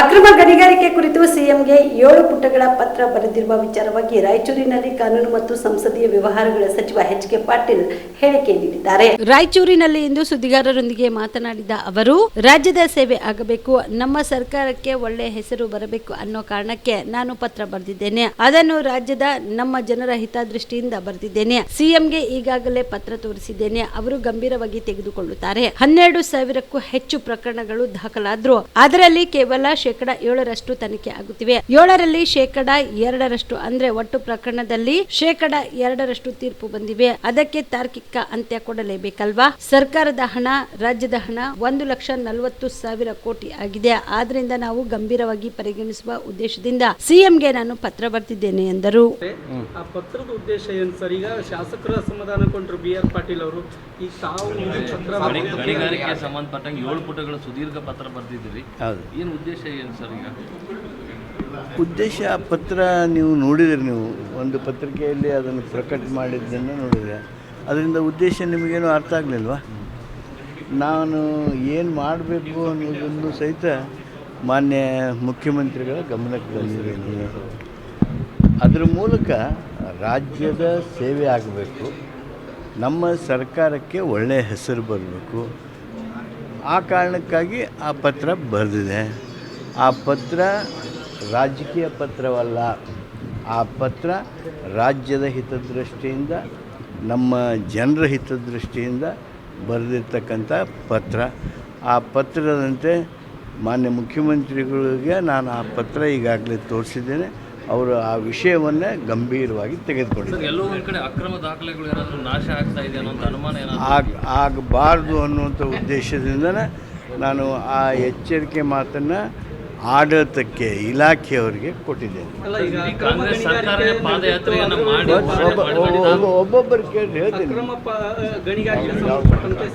ಅಕ್ರಮ ಗಣಿಗಾರಿಕೆ ಕುರಿತು ಸಿಎಂಗೆ ಏಳು ಪುಟಗಳ ಪತ್ರ ಬರೆದಿರುವ ವಿಚಾರವಾಗಿ ರಾಯಚೂರಿನಲ್ಲಿ ಕಾನೂನು ಮತ್ತು ಸಂಸದೀಯ ವ್ಯವಹಾರಗಳ ಸಚಿವ ಎಚ್ ಕೆ ಪಾಟೀಲ್ ಹೇಳಿಕೆ ನೀಡಿದ್ದಾರೆ. ರಾಯಚೂರಿನಲ್ಲಿ ಇಂದು ಸುದ್ದಿಗಾರರೊಂದಿಗೆ ಮಾತನಾಡಿದ ಅವರು, ರಾಜ್ಯದ ಸೇವೆ ಆಗಬೇಕು, ನಮ್ಮ ಸರ್ಕಾರಕ್ಕೆ ಒಳ್ಳೆ ಹೆಸರು ಬರಬೇಕು ಅನ್ನೋ ಕಾರಣಕ್ಕೆ ನಾನು ಪತ್ರ ಬರೆದಿದ್ದೇನೆ. ಅದನ್ನು ರಾಜ್ಯದ ನಮ್ಮ ಜನರ ಹಿತದೃಷ್ಟಿಯಿಂದ ಬರೆದಿದ್ದೇನೆ. ಸಿಎಂಗೆ ಈಗಾಗಲೇ ಪತ್ರ ತೋರಿಸಿದ್ದೇನೆ. ಅವರು ಗಂಭೀರವಾಗಿ ತೆಗೆದುಕೊಳ್ಳುತ್ತಾರೆ. ಹನ್ನೆರಡು ಸಾವಿರಕ್ಕೂ ಹೆಚ್ಚು ಪ್ರಕರಣಗಳು ದಾಖಲಾದ್ರು. ಅದರಲ್ಲಿ ಕೇವಲ ಶೇಕಡ ಏಳರಷ್ಟು ತನಿಖೆ ಆಗುತ್ತಿವೆ. ಏಳರಲ್ಲಿ ಶೇಕಡ ಎರಡರಷ್ಟು ಅಂದ್ರೆ ಒಟ್ಟು ಪ್ರಕರಣದಲ್ಲಿ ಶೇಕಡ ಎರಡರಷ್ಟು ತೀರ್ಪು ಬಂದಿವೆ. ಅದಕ್ಕೆ ತಾರ್ಕಿಕ ಅಂತ್ಯ ಕೊಡಲೇಬೇಕಲ್ವಾ? ಸರ್ಕಾರದ ಹಣ ರಾಜ್ಯದ ಹಣ ಒಂದು ಲಕ್ಷ ನಲವತ್ತು ಸಾವಿರ ಕೋಟಿ ಆಗಿದೆ. ಆದ್ರಿಂದ ನಾವು ಗಂಭೀರವಾಗಿ ಪರಿಗಣಿಸುವ ಉದ್ದೇಶದಿಂದ ಸಿಎಂಗೆ ನಾನು ಪತ್ರ ಬರ್ತಿದ್ದೇನೆ ಎಂದರು. ಆ ಪತ್ರದ ಉದ್ದೇಶ ಏನು ಸರ್? ಈಗ ಶಾಸಕರ ಸಮಾಧಾನ ಕೊಂಡ್ರು ಬಿ ಆರ್ ಪಾಟೀಲ್ ಅವರು. ಈ ತಾವು ಪತ್ರ ಸಂಬಂಧಪಟ್ಟಂಗೆ ಏಳು ಪುಟಗಳ ಸುದೀರ್ಘ ಪತ್ರ ಬರೆದಿದ್ದೀರಿ. ಹೌದು. ಏನು ಉದ್ದೇಶ ಉದ್ದೇಶ ಆ ಪತ್ರ ನೀವು ನೋಡಿದಿರಿ ನೀವು. ಒಂದು ಪತ್ರಿಕೆಯಲ್ಲಿ ಅದನ್ನು ಪ್ರಕಟ ಮಾಡಿದ್ದನ್ನು ನೋಡಿದರೆ. ಅದರಿಂದ ಉದ್ದೇಶ ನಿಮಗೇನು ಅರ್ಥ ಆಗಲಿಲ್ವಾ? ನಾನು ಏನು ಮಾಡಬೇಕು ಅನ್ನೋದನ್ನು ಸಹಿತ ಮಾನ್ಯ ಮುಖ್ಯಮಂತ್ರಿಗಳ ಗಮನಕ್ಕೆ ತಂದಿದ್ದೀನಿ ಅದರ ಮೂಲಕ ರಾಜ್ಯದ ಸೇವೆ ಆಗಬೇಕು. ನಮ್ಮ ಸರ್ಕಾರಕ್ಕೆ ಒಳ್ಳೆಯ ಹೆಸರು ಬರಬೇಕು. ಆ ಕಾರಣಕ್ಕಾಗಿ ಆ ಪತ್ರ ಬರೆದಿದೆ. ಆ ಪತ್ರ ರಾಜಕೀಯ ಪತ್ರವಲ್ಲ ಆ ಪತ್ರ ರಾಜ್ಯದ ಹಿತದೃಷ್ಟಿಯಿಂದ ನಮ್ಮ ಜನರ ಹಿತದೃಷ್ಟಿಯಿಂದ ಬರೆದಿರ್ತಕ್ಕಂಥ ಪತ್ರ. ಆ ಪತ್ರದಂತೆ ಮಾನ್ಯ ಮುಖ್ಯಮಂತ್ರಿಗಳಿಗೆ ನಾನು ಆ ಪತ್ರ ಈಗಾಗಲೇ ತೋರಿಸಿದ್ದೇನೆ. ಅವರು ಆ ವಿಷಯವನ್ನೇ ಗಂಭೀರವಾಗಿ ತೆಗೆದುಕೊಂಡಿದ್ದಾರೆ. ಎಲ್ಲೋ ಒಂದ್ ಕಡೆ ಅಕ್ರಮ ದಾಖಲೆಗಳು ಏನಾದರೂ ನಾಶ ಆಗ್ತಾ ಇದೆ ಅನ್ನೋ ಅನುಮಾನ ಏನಾದ್ರು ಆಗ ಆಗಬಾರ್ದು ಅನ್ನುವಂಥ ಉದ್ದೇಶದಿಂದನೇ ನಾನು ಆ ಎಚ್ಚರಿಕೆ ಮಾತನ್ನು ಆಡಳಿತಕ್ಕೆ ಇಲಾಖೆಯವರಿಗೆ ಕೊಟ್ಟಿದ್ದೇನೆ. ಒಬ್ಬೊಬ್ಬರು ಕೇಳಿ ಹೇಳ್ತೀನಿ.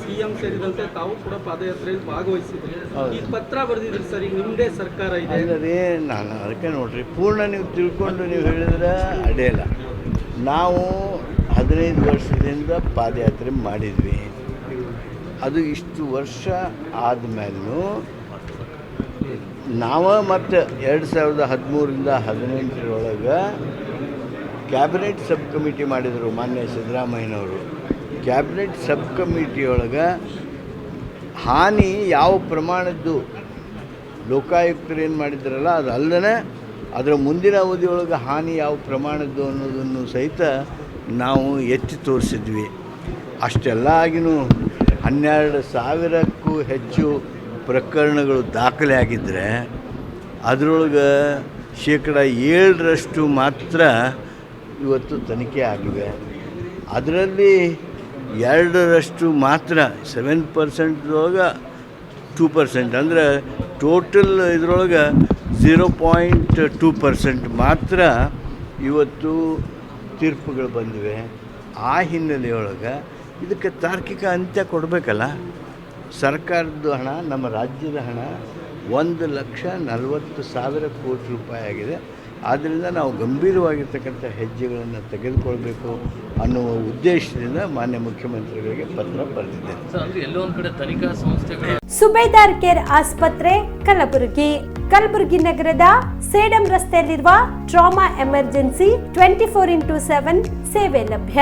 ಸಿಎಂ ಸೇರಿದಂತೆ ತಾವು ಕೂಡ ಪಾದಯಾತ್ರೆಯಲ್ಲಿ ಭಾಗವಹಿಸಿದ್ರಿ ಈ ಪತ್ರ ಬರೆದಿದ್ರಿ ಸರ್ ಈಗ ನಿಮ್ಮದೇ ಸರ್ಕಾರ ಇದೆ. ಅಲ್ಲದೆ ನಾನು ಅದಕ್ಕೆ ನೋಡ್ರಿ ಪೂರ್ಣ ನೀವು ತಿಳ್ಕೊಂಡು ನೀವು ಹೇಳಿದ್ರೆ ಅಡ್ಡಿಲ್ಲ. ನಾವು ಹದಿನೈದು ವರ್ಷದಿಂದ ಪಾದಯಾತ್ರೆ ಮಾಡಿದ್ವಿ. ಅದು ಇಷ್ಟು ವರ್ಷ ಆದಮೇಲೂ ನಾವು ಮತ್ತು ಎರಡು ಸಾವಿರದ ಹದಿಮೂರರಿಂದ ಹದಿನೆಂಟರೊಳಗೆ ಕ್ಯಾಬಿನೆಟ್ ಸಬ್ ಕಮಿಟಿ ಮಾಡಿದರು ಮಾನ್ಯ ಸಿದ್ದರಾಮಯ್ಯನವರು. ಕ್ಯಾಬಿನೆಟ್ ಸಬ್ ಕಮಿಟಿಯೊಳಗೆ ಹಾನಿ ಯಾವ ಪ್ರಮಾಣದ್ದು? ಲೋಕಾಯುಕ್ತರು ಏನು ಮಾಡಿದ್ರಲ್ಲ, ಅದು ಅಲ್ಲದೆ ಅದರ ಮುಂದಿನ ಅವಧಿಯೊಳಗೆ ಹಾನಿ ಯಾವ ಪ್ರಮಾಣದ್ದು ಅನ್ನೋದನ್ನು ಸಹಿತ ನಾವು ಎತ್ತಿ ತೋರಿಸಿದ್ವಿ. ಅಷ್ಟೆಲ್ಲ ಆಗಿನೂ ಹನ್ನೆರಡು ಸಾವಿರಕ್ಕೂ ಹೆಚ್ಚು ಪ್ರಕರಣಗಳು ದಾಖಲೆ ಆಗಿದ್ದರೆ ಅದರೊಳಗೆ ಶೇಕಡ ಏಳರಷ್ಟು ಮಾತ್ರ ಇವತ್ತು ತನಿಖೆ ಆಗಿವೆ ಅದರಲ್ಲಿ ಎರಡರಷ್ಟು ಮಾತ್ರ ಸೆವೆನ್ ಪರ್ಸೆಂಟ್ದೊಳಗೆ ಟೂ ಪರ್ಸೆಂಟ್ ಅಂದರೆ ಟೋಟಲ್ ಇದರೊಳಗೆ ಝೀರೋ ಪಾಯಿಂಟ್ ಟೂ ಪರ್ಸೆಂಟ್ ಮಾತ್ರ ಇವತ್ತು ತೀರ್ಪುಗಳು ಬಂದಿವೆ. ಆ ಹಿನ್ನೆಲೆಯೊಳಗೆ ಇದಕ್ಕೆ ತಾರ್ಕಿಕ ಅಂತ್ಯ ಕೊಡಬೇಕಲ್ಲ? ಸರ್ಕಾರದ ಹಣ ನಮ್ಮ ರಾಜ್ಯದ ಹಣ ಒಂದು ಲಕ್ಷ ನಲವತ್ತು ಸಾವಿರ ಕೋಟಿ ರೂಪಾಯಿ ಆಗಿದೆ. ಆದ್ದರಿಂದ ನಾವು ಗಂಭೀರವಾಗಿರ್ತಕ್ಕಂಥ ಹೆಜ್ಜೆಗಳನ್ನು ತೆಗೆದುಕೊಳ್ಬೇಕು ಅನ್ನುವ ಉದ್ದೇಶದಿಂದ ಮಾನ್ಯ ಮುಖ್ಯಮಂತ್ರಿಗಳಿಗೆ ಪತ್ರ ಬರೆದಿದ್ದೇನೆ. ಸರ್ ಅಂದ್ರೆ ಎಲ್ಲೋ ಒಂದ್ ಕಡೆ ತನಿಖಾ ಸಂಸ್ಥೆಗಳ ಸುಬೇದಾರ್ ಕೇರ್ ಆಸ್ಪತ್ರೆ ಕಲಬುರಗಿ. ಕಲಬುರಗಿ ನಗರದ ಸೇಡಂ ರಸ್ತೆಯಲ್ಲಿರುವ trauma emergency twenty four into seven ಸೇವೆ ಲಭ್ಯ.